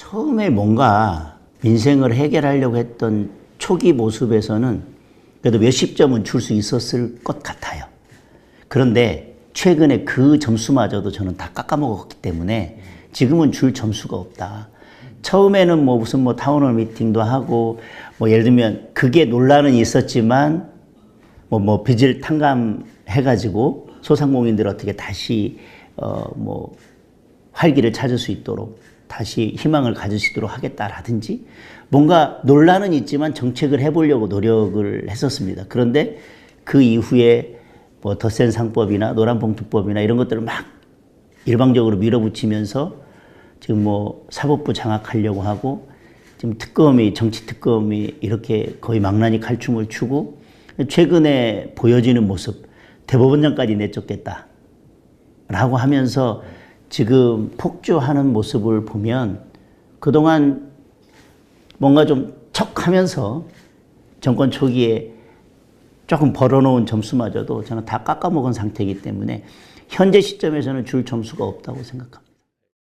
처음에 뭔가 민생을 해결하려고 했던 초기 모습에서는 그래도 몇십 점은 줄 수 있었을 것 같아요. 그런데 최근에 그 점수마저도 저는 다 깎아먹었기 때문에 지금은 줄 점수가 없다. 처음에는 뭐 무슨 뭐 타운홀 미팅도 하고 뭐 예를 들면 그게 논란은 있었지만 뭐, 뭐 빚을 탕감해가지고 소상공인들 어떻게 다시 어 뭐 활기를 찾을 수 있도록 다시 희망을 있도록 하겠다라든지 뭔가 논란은 있지만 정책을 해보려고 노력을 했었습니다. 그런데 그 이후에 뭐 덧센 상법이나 노란봉투법이나 이런 것들을 막 일방적으로 밀어붙이면서 지금 뭐 사법부 장악하려고 하고 지금 특검이 정치 특검이 이렇게 거의 망나니 칼춤을 추고 최근에 보여지는 모습 대법원장까지 내쫓겠다 라고 하면서 지금 폭주하는 모습을 보면 그동안 뭔가 좀 척하면서 정권 초기에 조금 벌어놓은 점수마저도 저는 다 깎아먹은 상태이기 때문에 현재 시점에서는 줄 점수가 없다고 생각합니다.